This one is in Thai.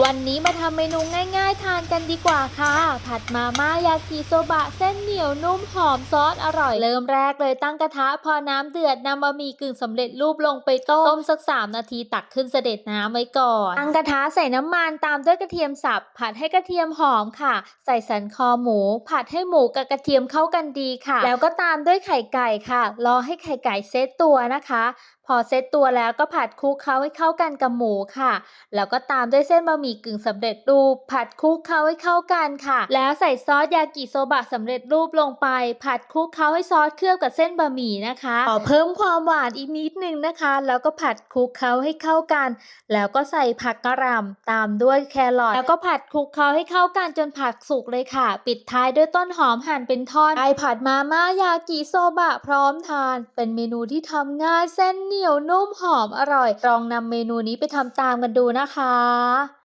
วันนี้มาทำเมนูง่ายๆ ทานกันดีกว่าค่ะ ผัดมาม่ายากิโซบะ เส้นเหนียวนุ่มหอมซอสอร่อย เริ่มแรกเลยตั้งกระทะพอน้ำเดือดนำบะหมี่กึ่งสำเร็จรูปลงไปต้มต้มสัก 3 นาทีตักขึ้นเสด็จน้ำไว้ก่อน ตั้งกระทะใส่น้ำมันตามด้วยกระเทียมสับ ผัดให้กระเทียมหอมค่ะ ใส่สันคอหมู ผัดให้หมูกับกระเทียมเข้ากันดีค่ะ แล้วก็ตามด้วยไข่ไก่ค่ะ รอให้ไข่ไก่เซตตัวนะคะพอเซตตัวแล้วก็ผัดคลุกเคล้าให้เข้ากันกับหมูค่ะ แล้วก็ตามด้วยเส้นบะหมี่กึ่งสำเร็จรูป ผัดคลุกเคล้าให้เข้ากันค่ะ แล้วใส่ซอสยากิโซบะสำเร็จรูปลงไป ผัดคลุกเคล้าให้ซอสเคลือบกับเส้นบะหมี่นะคะขอเพิ่มความหวานอีกนิดนึงนะคะ แล้วก็ผัดคลุกเคล้าให้เข้ากัน แล้วก็ใส่ผักกระหล่ำตามด้วยแครอทแล้วก็ผัดคลุกเคล้าให้เข้ากันจนผักสุกเลยค่ะ ปิดท้ายด้วยต้นหอมหั่นเป็นท่อนไอผัดมาม่ายากิโซบะพร้อมทาน เป็นเมนูที่ทำง่ายเส้นเหนียวนุ่มหอมอร่อยลองนำเมนูนี้ไปทำตามกันดูนะคะ